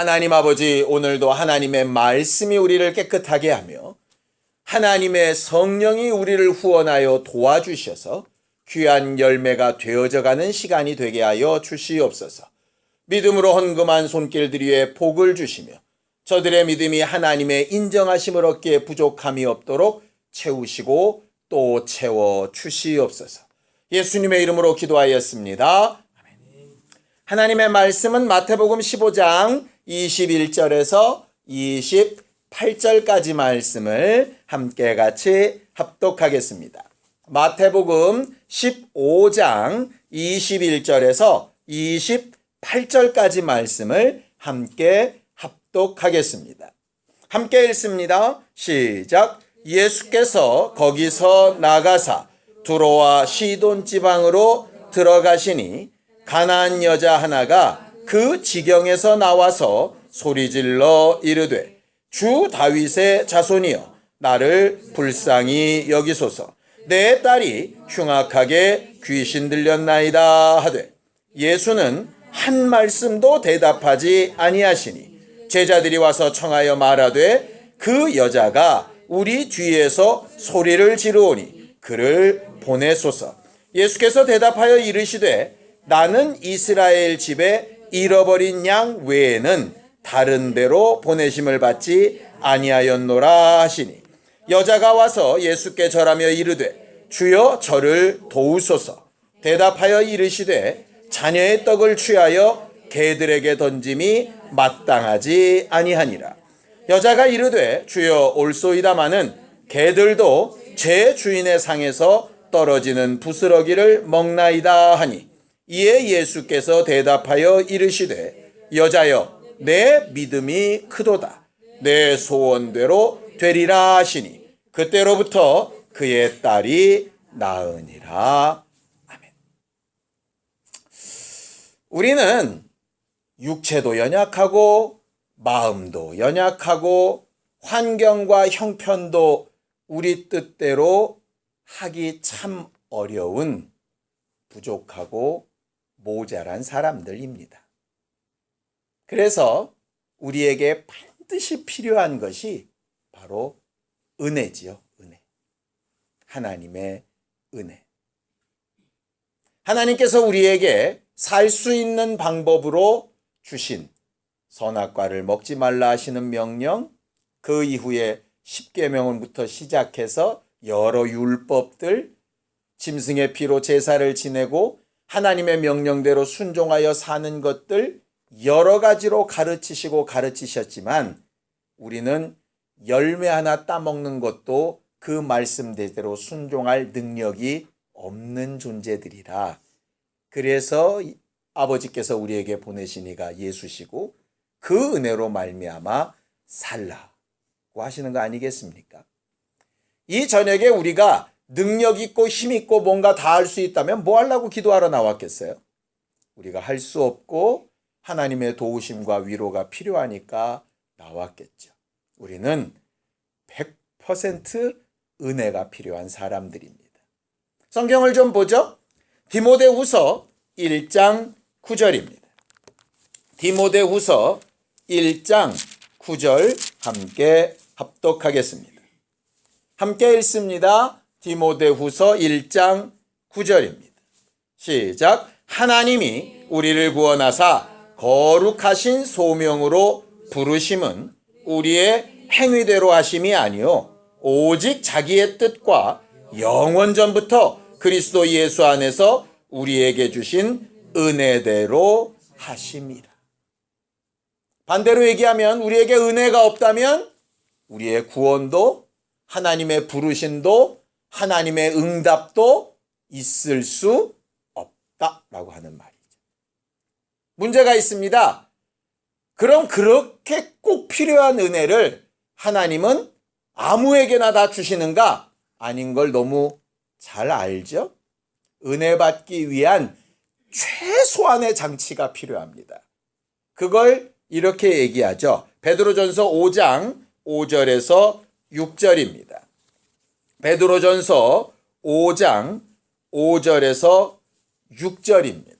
하나님 아버지 오늘도 하나님의 말씀이 우리를 깨끗하게 하며 하나님의 성령이 우리를 후원하여 도와주셔서 귀한 열매가 되어져 가는 시간이 되게 하여 주시옵소서. 믿음으로 헌금한 손길들 위에 복을 주시며 저들의 믿음이 하나님의 인정하심을 얻기에 부족함이 없도록 채우시고 또 채워 주시옵소서. 예수님의 이름으로 기도하였습니다. 하나님의 말씀은 마태복음 15장 21절에서 28절까지 말씀을 함께 같이 합독하겠습니다. 마태복음 15장 21절에서 28절까지 말씀을 함께 합독하겠습니다. 함께 읽습니다. 시작. 예수께서 거기서 나가사 두로와 시돈 지방으로 들어가시니 가나안 여자 하나가 그 지경에서 나와서 소리질러 이르되 주 다윗의 자손이여 나를 불쌍히 여기소서. 내 딸이 흉악하게 귀신 들렸나이다 하되 예수는 한 말씀도 대답하지 아니하시니 제자들이 와서 청하여 말하되 그 여자가 우리 뒤에서 소리를 지르오니 그를 보내소서. 예수께서 대답하여 이르시되 나는 이스라엘 집에 잃어버린 양 외에는 다른 데로 보내심을 받지 아니하였노라 하시니 여자가 와서 예수께 절하며 이르되 주여 저를 도우소서. 대답하여 이르시되 자녀의 떡을 취하여 개들에게 던짐이 마땅하지 아니하니라. 여자가 이르되 주여 올소이다마는 개들도 제 주인의 상에서 떨어지는 부스러기를 먹나이다 하니 이에 예수께서 대답하여 이르시되 여자여 내 믿음이 크도다 내 소원대로 되리라 하시니 그때로부터 그의 딸이 나으니라 아멘. 우리는 육체도 연약하고 마음도 연약하고 환경과 형편도 우리 뜻대로 하기 참 어려운 부족하고 모자란 사람들입니다. 그래서 우리에게 반드시 필요한 것이 바로 은혜지요. 은혜. 하나님의 은혜. 하나님께서 우리에게 살 수 있는 방법으로 주신 선악과를 먹지 말라 하시는 명령, 그 이후에 십계명부터 시작해서 여러 율법들, 짐승의 피로 제사를 지내고 하나님의 명령대로 순종하여 사는 것들 여러 가지로 가르치시고 가르치셨지만 우리는 열매 하나 따먹는 것도 그 말씀대로 순종할 능력이 없는 존재들이라. 그래서 아버지께서 우리에게 보내신 이가 예수시고 그 은혜로 말미암아 살라고 하시는 거 아니겠습니까? 이 저녁에 우리가 능력 있고 힘 있고 뭔가 다 할 수 있다면 뭐 하려고 기도하러 나왔겠어요? 우리가 할 수 없고 하나님의 도우심과 위로가 필요하니까 나왔겠죠. 우리는 100% 은혜가 필요한 사람들입니다. 성경을 좀 보죠. 디모데 후서 1장 9절입니다. 디모데 후서 1장 9절 함께 합독하겠습니다. 함께 읽습니다. 디모데후서 1장 9절입니다. 시작. 하나님이 우리를 구원하사 거룩하신 소명으로 부르심은 우리의 행위대로 하심이 아니요 오직 자기의 뜻과 영원 전부터 그리스도 예수 안에서 우리에게 주신 은혜대로 하심이라. 반대로 얘기하면 우리에게 은혜가 없다면 우리의 구원도 하나님의 부르심도 하나님의 응답도 있을 수 없다라고 하는 말이죠. 문제가 있습니다. 그럼 그렇게 꼭 필요한 은혜를 하나님은 아무에게나 다 주시는가? 아닌 걸 너무 잘 알죠? 은혜 받기 위한 최소한의 장치가 필요합니다. 그걸 이렇게 얘기하죠. 베드로전서 5장 5절에서 6절입니다. 베드로전서 5장 5절에서 6절입니다.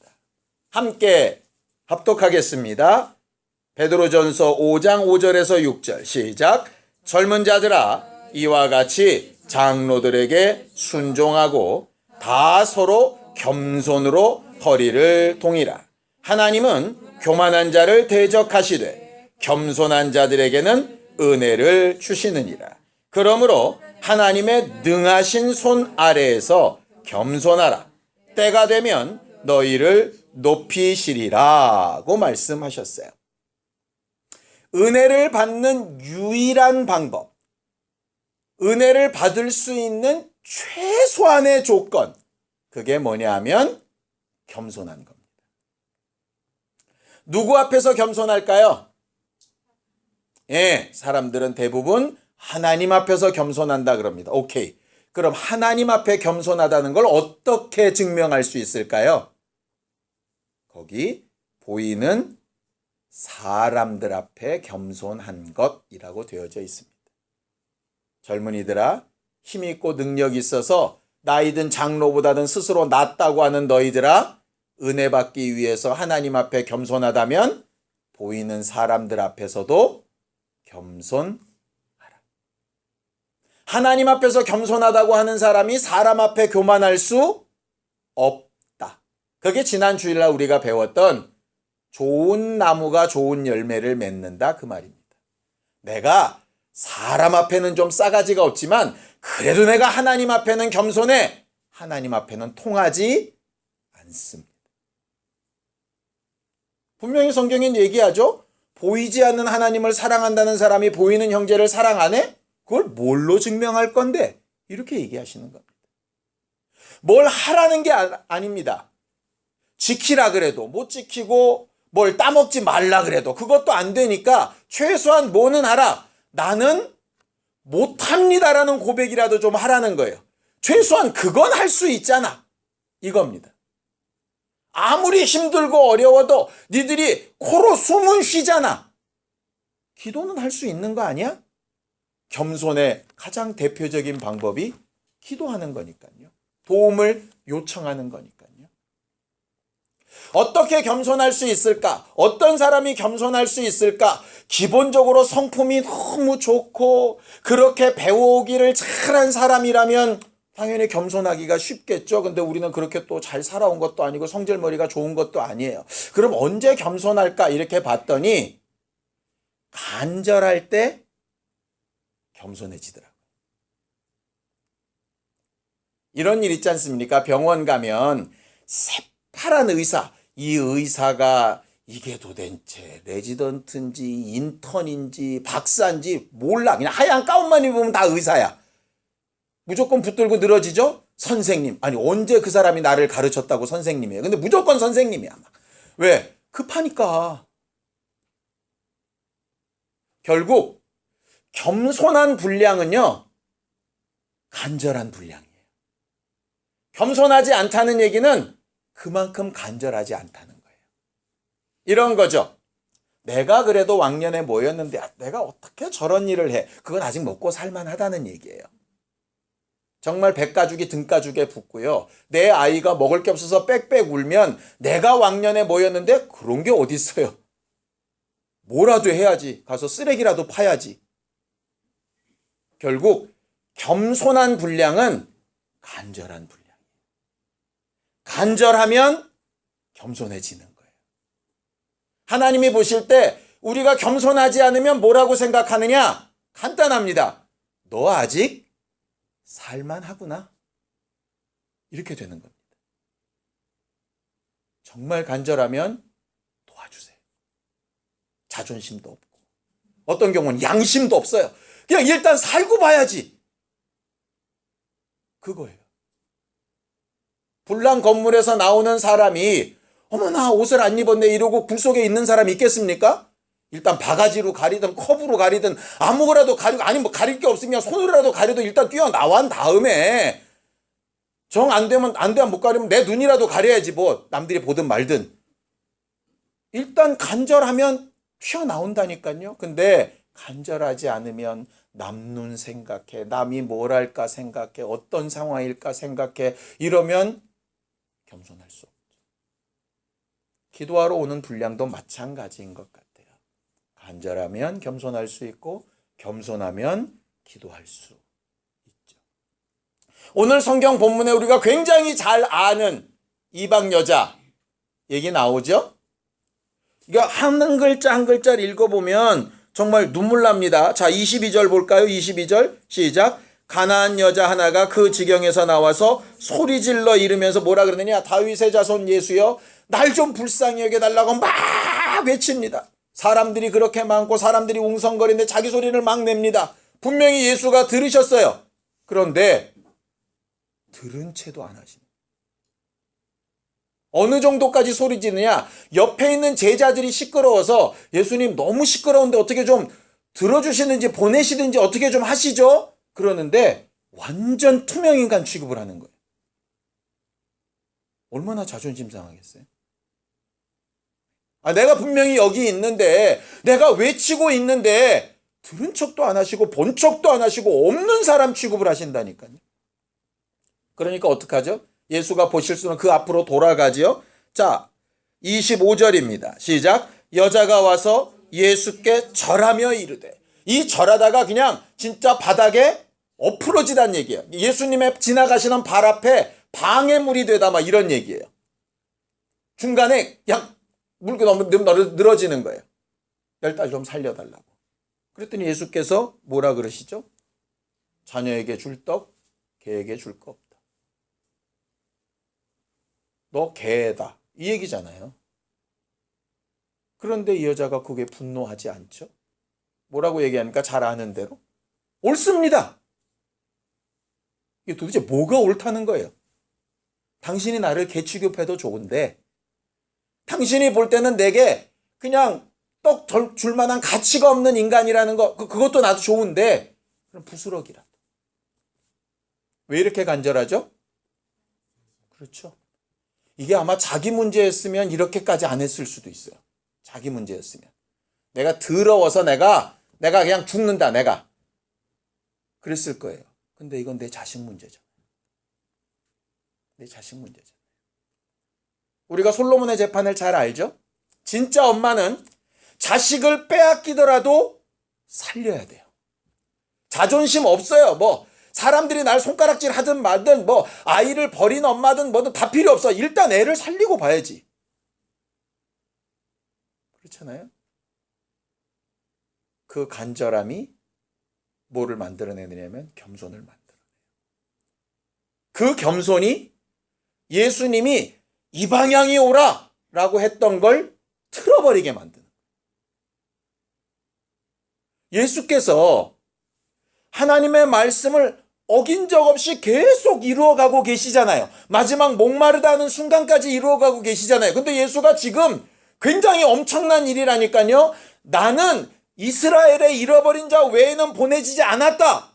함께 합독하겠습니다. 베드로전서 5장 5절에서 6절 시작 젊은 자들아 이와 같이 장로들에게 순종하고 다 서로 겸손으로 허리를 동이라 하나님은 교만한 자를 대적하시되 겸손한 자들에게는 은혜를 주시느니라 그러므로 하나님의 능하신 손 아래에서 겸손하라 때가 되면 너희를 높이시리라고 말씀하셨어요. 은혜를 받는 유일한 방법, 은혜를 받을 수 있는 최소한의 조건, 그게 뭐냐 하면 겸손한 겁니다. 누구 앞에서 겸손할까요? 예, 사람들은 대부분 하나님 앞에서 겸손한다 그럽니다. 오케이. 그럼 하나님 앞에 겸손하다는 걸 어떻게 증명할 수 있을까요? 거기 보이는 사람들 앞에 겸손한 것이라고 되어져 있습니다. 젊은이들아, 힘있고 능력 있어서 나이든 장로보다는 스스로 낫다고 하는 너희들아, 은혜 받기 위해서 하나님 앞에 겸손하다면 보이는 사람들 앞에서도 겸손 하나님 앞에서 겸손하다고 하는 사람이 사람 앞에 교만할 수 없다. 그게 지난 주일날 우리가 배웠던 좋은 나무가 좋은 열매를 맺는다 그 말입니다. 내가 사람 앞에는 좀 싸가지가 없지만 그래도 내가 하나님 앞에는 겸손해. 하나님 앞에는 통하지 않습니다. 분명히 성경엔 얘기하죠. 보이지 않는 하나님을 사랑한다는 사람이 보이는 형제를 사랑 안 해? 그걸 뭘로 증명할 건데? 이렇게 얘기하시는 겁니다. 뭘 하라는 게 아, 닙니다 지키라 그래도 못 지키고 뭘 따먹지 말라 그래도 그것도 안 되니까 최소한 뭐는 하라. 나는 못합니다라는 고백이라도 좀 하라는 거예요. 최소한 그건 할 수 있잖아. 이겁니다. 아무리 힘들고 어려워도 니들이 코로 숨은 쉬잖아. 기도는 할 수 있는 거 아니야? 겸손의 가장 대표적인 방법이 기도하는 거니까요. 도움을 요청하는 거니까요. 어떻게 겸손할 수 있을까? 어떤 사람이 겸손할 수 있을까? 기본적으로 성품이 너무 좋고 그렇게 배우기를 잘한 사람이라면 당연히 겸손하기가 쉽겠죠. 근데 우리는 그렇게 또 잘 살아온 것도 아니고 성질머리가 좋은 것도 아니에요. 그럼 언제 겸손할까? 이렇게 봤더니 간절할 때 겸손해지더라고요. 이런 일 있지 않습니까? 병원 가면 새파란 의사, 이 의사가 이게 도대체 레지던트인지 인턴인지 박사인지 몰라. 그냥 하얀 가운만 입으면 다 의사야. 무조건 붙들고 늘어지죠? 선생님. 아니, 언제 그 사람이 나를 가르쳤다고 선생님이에요. 근데 무조건 선생님이야. 왜? 급하니까. 결국 겸손한 분량은요, 간절한 분량이에요. 겸손하지 않다는 얘기는 그만큼 간절하지 않다는 거예요. 이런 거죠. 내가 그래도 왕년에 모였는데 아, 내가 어떻게 저런 일을 해? 그건 아직 먹고 살만하다는 얘기예요. 정말 백가죽이 등가죽에 붙고요. 내 아이가 먹을 게 없어서 빽빽 울면 내가 왕년에 모였는데 그런 게 어디 있어요? 뭐라도 해야지. 가서 쓰레기라도 파야지. 결국 겸손한 분량은 간절한 분량이에요. 간절하면 겸손해지는 거예요. 하나님이 보실 때 우리가 겸손하지 않으면 뭐라고 생각하느냐? 간단합니다. 너 아직 살만하구나. 이렇게 되는 겁니다. 정말 간절하면 도와주세요. 자존심도 없고. 어떤 경우는 양심도 없어요. 그냥 일단 살고 봐야지. 그거예요. 불난 건물에서 나오는 사람이 어머나 옷을 안 입었네 이러고 굴 속에 있는 사람이 있겠습니까? 일단 바가지로 가리든 컵으로 가리든 아무거라도 가리고 아니 뭐 가릴 게 없으면 손으로라도 가려도 일단 뛰어 나온 다음에 정 안 되면 안 되면 못 가리면 내 눈이라도 가려야지 뭐 남들이 보든 말든 일단 간절하면 튀어나온다니까요. 근데 간절하지 않으면 남눈 생각해. 남이 뭘 할까 생각해. 어떤 상황일까 생각해. 이러면 겸손할 수 없죠. 기도하러 오는 분량도 마찬가지인 것 같아요. 간절하면 겸손할 수 있고 겸손하면 기도할 수 있죠. 오늘 성경 본문에 우리가 굉장히 잘 아는 이방 여자 얘기 나오죠? 이거 한 글자 한 글자를 읽어보면 정말 눈물 납니다. 자, 22절 볼까요? 22절 시작. 가나안 여자 하나가 그 지경에서 나와서 소리 질러 이르면서 뭐라 그러느냐? 다윗의 자손 예수여, 날 좀 불쌍히 여겨달라고 막 외칩니다. 사람들이 그렇게 많고 사람들이 웅성거리는데 자기 소리를 막 냅니다. 분명히 예수가 들으셨어요. 그런데 들은 채도 안 하십니다. 어느 정도까지 소리 지르냐? 옆에 있는 제자들이 시끄러워서 예수님 너무 시끄러운데 어떻게 좀 들어주시는지 보내시든지 어떻게 좀 하시죠? 그러는데 완전 투명인간 취급을 하는 거예요. 얼마나 자존심 상하겠어요? 아, 내가 분명히 여기 있는데, 내가 외치고 있는데, 들은 척도 안 하시고, 본 척도 안 하시고, 없는 사람 취급을 하신다니까요. 그러니까 어떡하죠? 예수가 보실 수는 그 앞으로 돌아가지요. 자, 25절입니다. 시작. 여자가 와서 예수께 절하며 이르되 이 절하다가 그냥 진짜 바닥에 엎으러지단 얘기예요. 예수님의 지나가시는 발 앞에 방해물이 되다 막 이런 얘기예요. 중간에 그냥 물고 너무 늘어지는 거예요. 열 달 좀 살려달라고. 그랬더니 예수께서 뭐라 그러시죠? 자녀에게 줄 떡, 개에게 줄거 없다. 너 개다. 이 얘기잖아요. 그런데 이 여자가 그게 분노하지 않죠? 뭐라고 얘기하니까 잘 아는 대로? 옳습니다. 이게 도대체 뭐가 옳다는 거예요? 당신이 나를 개 취급해도 좋은데, 당신이 볼 때는 내게 그냥 떡 줄 만한 가치가 없는 인간이라는 거, 그- 그것도 나도 좋은데, 그럼 부스러기라도. 왜 이렇게 간절하죠? 그렇죠. 이게 아마 자기 문제였으면 이렇게까지 안 했을 수도 있어요. 자기 문제였으면. 내가 더러워서 내가, 내가 그냥 죽는다, 내가. 그랬을 거예요. 근데 이건 내 자식 문제잖아요. 내 자식 문제잖아요. 우리가 솔로몬의 재판을 잘 알죠? 진짜 엄마는 자식을 빼앗기더라도 살려야 돼요. 자존심 없어요. 뭐, 사람들이 날 손가락질 하든 말든 뭐 아이를 버린 엄마든 뭐든 다 필요 없어. 일단 애를 살리고 봐야지. 그렇잖아요? 그 간절함이 뭐를 만들어내느냐면 겸손을 만들어내요. 그 겸손이 예수님이 이 방향이 오라 라고 했던 걸 틀어버리게 만드는. 예수께서 하나님의 말씀을 어긴 적 없이 계속 이루어가고 계시잖아요. 마지막 목마르다는 순간까지 이루어가고 계시잖아요. 근데 예수가 지금 굉장히 엄청난 일이라니까요. 나는 이스라엘의 잃어버린 자 외에는 보내지지 않았다.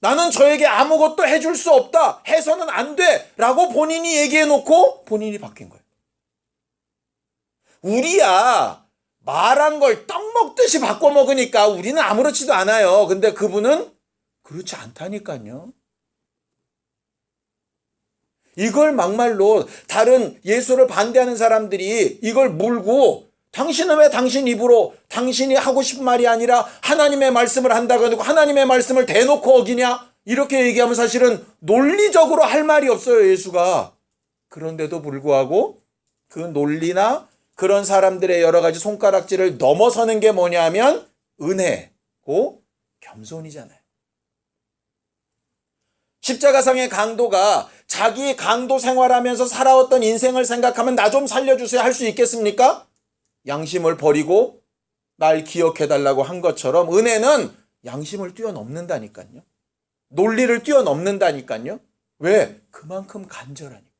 나는 저에게 아무것도 해줄 수 없다. 해서는 안 돼. 라고 본인이 얘기해 놓고 본인이 바뀐 거예요. 우리야 말한 걸 떡 먹듯이 바꿔 먹으니까 우리는 아무렇지도 않아요. 근데 그분은 그렇지 않다니까요. 이걸 막말로 다른 예수를 반대하는 사람들이 이걸 물고 당신은 왜 당신 입으로 당신이 하고 싶은 말이 아니라 하나님의 말씀을 한다고 하고 하나님의 말씀을 대놓고 어기냐? 이렇게 얘기하면 사실은 논리적으로 할 말이 없어요, 예수가. 그런데도 불구하고 그 논리나 그런 사람들의 여러 가지 손가락질을 넘어서는 게 뭐냐면 은혜고 겸손이잖아요. 십자가상의 강도가 자기 강도 생활하면서 살아왔던 인생을 생각하면 나 좀 살려주세요 할 수 있겠습니까? 양심을 버리고 날 기억해달라고 한 것처럼 은혜는 양심을 뛰어넘는다니까요. 논리를 뛰어넘는다니까요. 왜? 그만큼 간절하니까.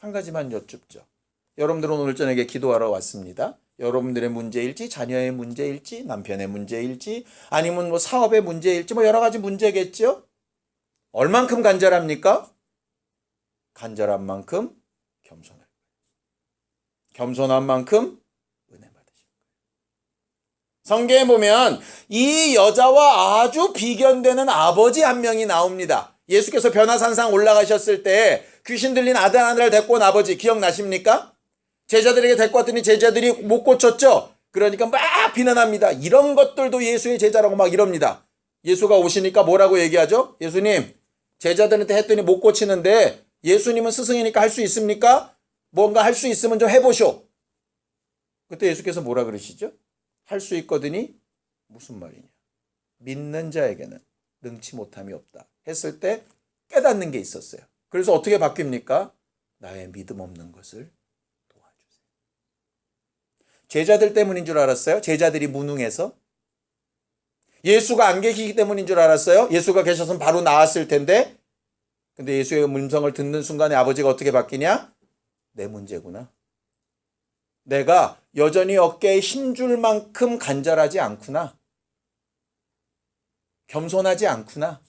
한 가지만 여쭙죠. 여러분들은 오늘 저녁에 기도하러 왔습니다. 여러분들의 문제일지, 자녀의 문제일지, 남편의 문제일지, 아니면 뭐 사업의 문제일지, 뭐 여러 가지 문제겠죠? 얼만큼 간절합니까? 간절한 만큼 겸손할 거예요. 겸손한 만큼 은혜 받으실 거예요. 성경에 보면 이 여자와 아주 비견되는 아버지 한 명이 나옵니다. 예수께서 변화산상 올라가셨을 때 귀신 들린 아들 하나를 데리고 온 아버지 기억나십니까? 제자들에게 데리고 왔더니 제자들이 못 고쳤죠. 그러니까 막 비난합니다. 이런 것들도 예수의 제자라고 막 이럽니다. 예수가 오시니까 뭐라고 얘기하죠? 예수님, 제자들한테 했더니 못 고치는데 예수님은 스승이니까 할 수 있습니까? 뭔가 할 수 있으면 좀 해보쇼. 그때 예수께서 뭐라 그러시죠? 할 수 있거든이 무슨 말이냐? 믿는 자에게는 능치 못함이 없다. 했을 때 깨닫는 게 있었어요. 그래서 어떻게 바뀝니까? 나의 믿음 없는 것을. 제자들 때문인 줄 알았어요? 제자들이 무능해서? 예수가 안 계시기 때문인 줄 알았어요? 예수가 계셨으면 바로 나왔을 텐데? 근데 예수의 음성을 듣는 순간에 아버지가 어떻게 바뀌냐? 내 문제구나. 내가 여전히 어깨에 힘 줄 만큼 간절하지 않구나. 겸손하지 않구나.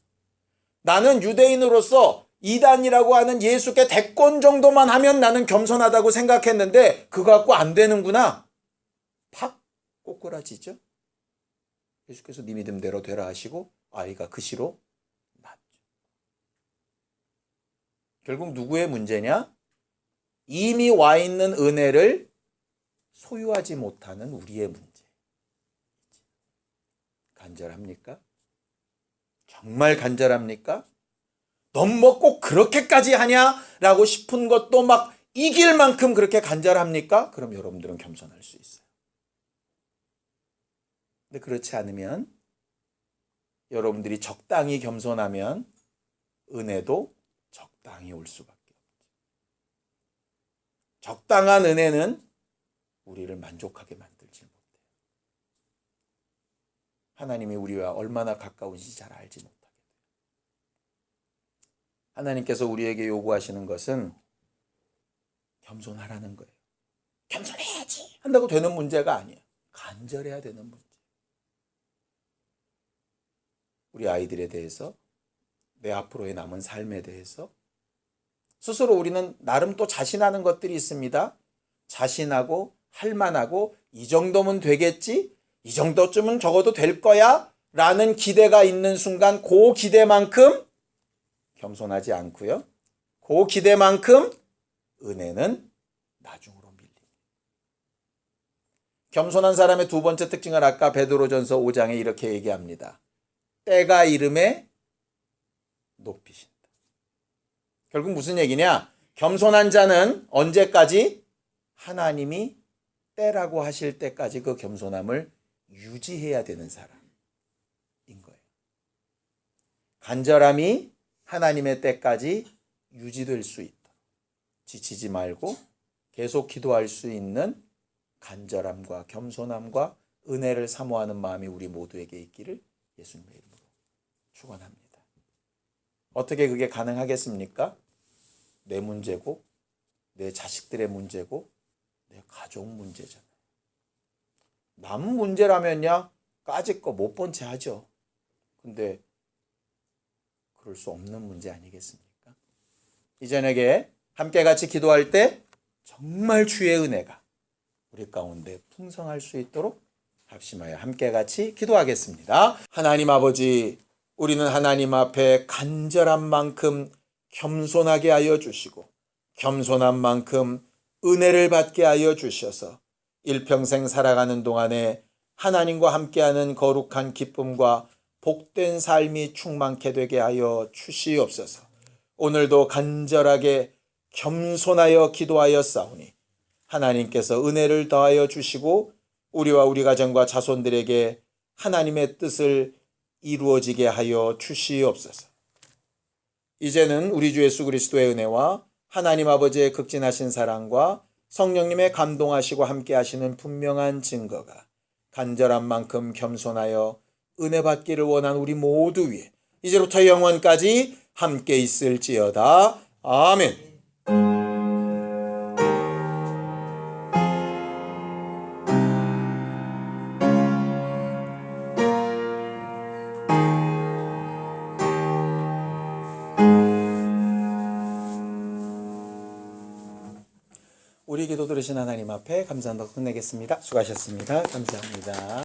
나는 유대인으로서 이단이라고 하는 예수께 대권 정도만 하면 나는 겸손하다고 생각했는데 그거 갖고 안 되는구나. 팍 꼬꾸라지죠. 예수께서 네 믿음대로 되라 하시고 아이가 그 시로 낫죠. 결국 누구의 문제냐? 이미 와 있는 은혜를 소유하지 못하는 우리의 문제. 간절합니까? 정말 간절합니까? 넌 뭐 꼭 그렇게까지 하냐 라고 싶은 것도 막 이길 만큼 그렇게 간절합니까? 그럼 여러분들은 겸손할 수 있어요. 근데 그렇지 않으면 여러분들이 적당히 겸손하면 은혜도 적당히 올 수밖에 없죠. 적당한 은혜는 우리를 만족하게 만들지 못해요. 하나님이 우리와 얼마나 가까운지 잘 알지 못하게 돼요. 하나님께서 우리에게 요구하시는 것은 겸손하라는 거예요. 겸손해야지 한다고 되는 문제가 아니에요. 간절해야 되는 문제. 우리 아이들에 대해서 내 앞으로의 남은 삶에 대해서 스스로 우리는 나름 또 자신하는 것들이 있습니다. 자신하고 할만하고 이 정도면 되겠지? 이 정도쯤은 적어도 될 거야? 라는 기대가 있는 순간 그 기대만큼 겸손하지 않고요. 그 기대만큼 은혜는 나중으로 밀립니다. 겸손한 사람의 두 번째 특징을 아까 베드로전서 5장에 이렇게 얘기합니다. 때가 이름에 높이신다. 결국 무슨 얘기냐? 겸손한 자는 언제까지 하나님이 때라고 하실 때까지 그 겸손함을 유지해야 되는 사람인 거예요. 간절함이 하나님의 때까지 유지될 수 있다. 지치지 말고 계속 기도할 수 있는 간절함과 겸손함과 은혜를 사모하는 마음이 우리 모두에게 있기를 예수님의 이름으로 축원합니다. 어떻게 그게 가능하겠습니까? 내 문제고 내 자식들의 문제고 내 가족 문제잖아요. 남 문제라면야 까짓 거 못 본 채 하죠. 근데 그럴 수 없는 문제 아니겠습니까? 이 저녁에 함께 같이 기도할 때 정말 주의 은혜가 우리 가운데 풍성할 수 있도록 합심하여 함께 같이 기도하겠습니다. 하나님 아버지, 우리는 하나님 앞에 간절한 만큼 겸손하게 하여 주시고 겸손한 만큼 은혜를 받게 하여 주셔서 일평생 살아가는 동안에 하나님과 함께하는 거룩한 기쁨과 복된 삶이 충만케 되게 하여 주시옵소서. 오늘도 간절하게 겸손하여 기도하여 싸우니 하나님께서 은혜를 더하여 주시고 우리와 우리 가정과 자손들에게 하나님의 뜻을 이루어지게 하여 주시옵소서. 이제는 우리 주 예수 그리스도의 은혜와 하나님 아버지의 극진하신 사랑과 성령님의 감동하시고 함께 하시는 분명한 증거가 간절한 만큼 겸손하여 은혜 받기를 원한 우리 모두 위에 이제부터 영원까지 함께 있을지어다. 아멘. 들으신 하나님 앞에 감사한다고 끝내겠습니다. 수고하셨습니다. 감사합니다.